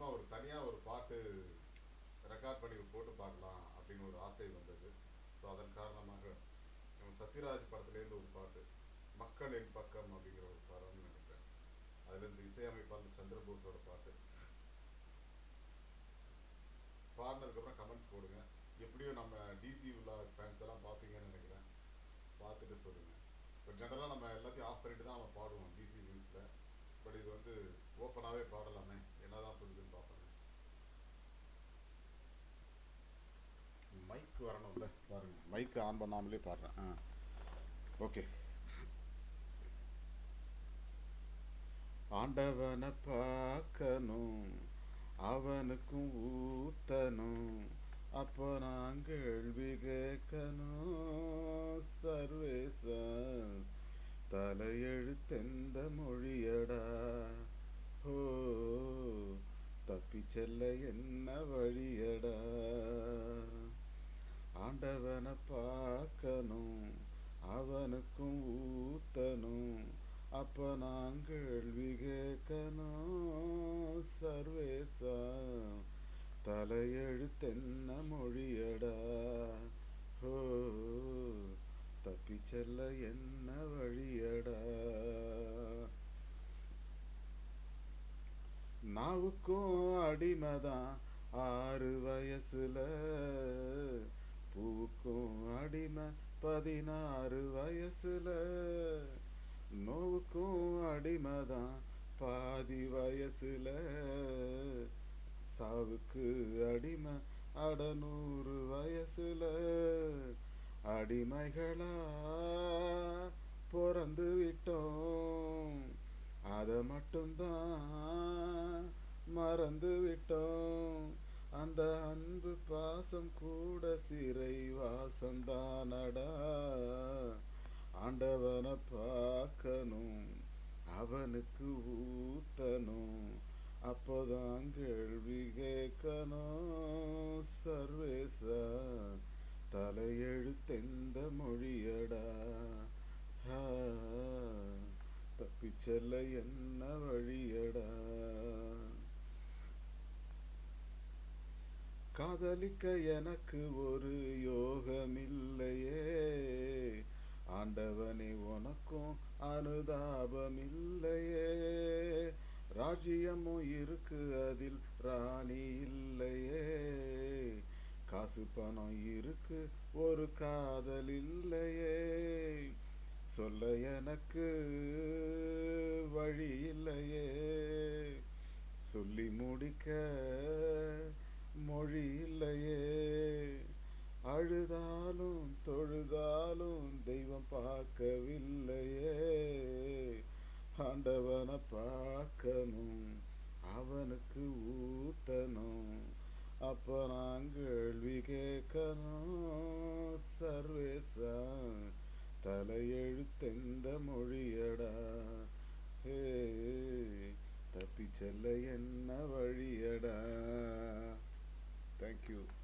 சும்மா ஒரு தனியாக ஒரு பாட்டு ரெக்கார்ட் பண்ணி போட்டு பாடலாம் அப்படின்னு ஒரு ஆசை வந்தது. ஸோ அதன் காரணமாக நம்ம சத்யராஜ் படத்துலேருந்து ஒரு பாட்டு மக்களின் பக்கம் அப்படிங்கிற ஒரு படம்னு நினைக்கிறேன். அதுலேருந்து இசையமைப்பாளர் சந்திரபோஸோட பாட்டு. பாடினதுக்கப்புறம் கமெண்ட்ஸ் போடுங்க. எப்படியும் நம்ம டிசி உள்ள ஃபேன்ஸ் எல்லாம் பார்ப்பீங்கன்னு நினைக்கிறேன். பார்த்துட்டு சொல்லுங்கள் இப்போ ஜென்ரலாக நம்ம எல்லாத்தையும் ஆஃப் பண்ணிட்டு தான் நம்ம பாடுவோம் டிசி நியூஸில் பட் இது வந்து மைக் வரணும்ல. பாருங்க. மைக் ஆன் பண்ணாமலே பாடுறேன். ஆ. ஓகே ஆண்டவனை பார்க்கணும். அவனுக்கும் ஊத்தணும். அப்போ நான் கேள்வி கேட்கணும். சர்வேசன் தலையெழுத்தெந்த மொழியடா ஓ தப்பி செல்ல என்ன வழியடா அவனை பார்க்கணும் அவனுக்கும் ஊத்தணும். அப்ப நான் கேள்வி கேட்கணும் சர்வேசா தலையெழுத்தென்ன மொழியடா? ஹோ தப்பி செல்ல என்ன வழியடா? நாவுக்கும் அடிமைதான். ஆறு வயசுல பூவுக்கும் அடிமை பதினாறு வயசுல. நோவுக்கும் அடிமைதான் பாதி வயசுல. சாவுக்கு அடிமை அடநூறு வயசுல. அடிமைகளா பிறந்து விட்டோம். அதை மட்டும்தான் மறந்து விட்டோம். அந்த அன்பு பாசம் கூட சிறை வாசம்தானடா ஆண்டவனை பார்க்கணும் அவனுக்கு ஊத்தணும் அப்போதான் கேள்வி கேட்கணும். சர்வேசா தலையெழுத்தெந்த மொழியடா. தப்பிச்செல்ல என்ன வழியடா. காதலிக்க எனக்கு ஒரு யோகமில்லையே. ஆண்டவனே உனக்கும் அனுதாபமில்லையே. ராஜ்யமும் இருக்கு அதில் ராணி இல்லையே. காசு பணம் இருக்கு ஒரு காதல் இல்லையே. சொல்ல எனக்கு வழி இல்லையே. சொல்லி முடிக்க மொழி இல்லையே அழுதாலும் தொழுதாலும் தெய்வம் பார்க்கவில்லையே. ஆண்டவனை பார்க்கணும் அவனுக்கு ஊத்தணும் அப்ப நான் கேள்வி கேட்கணும் சர்வேசா. தலையெழுத்தெந்த மொழியடா? ஹே தப்பி செல்ல என்ன you.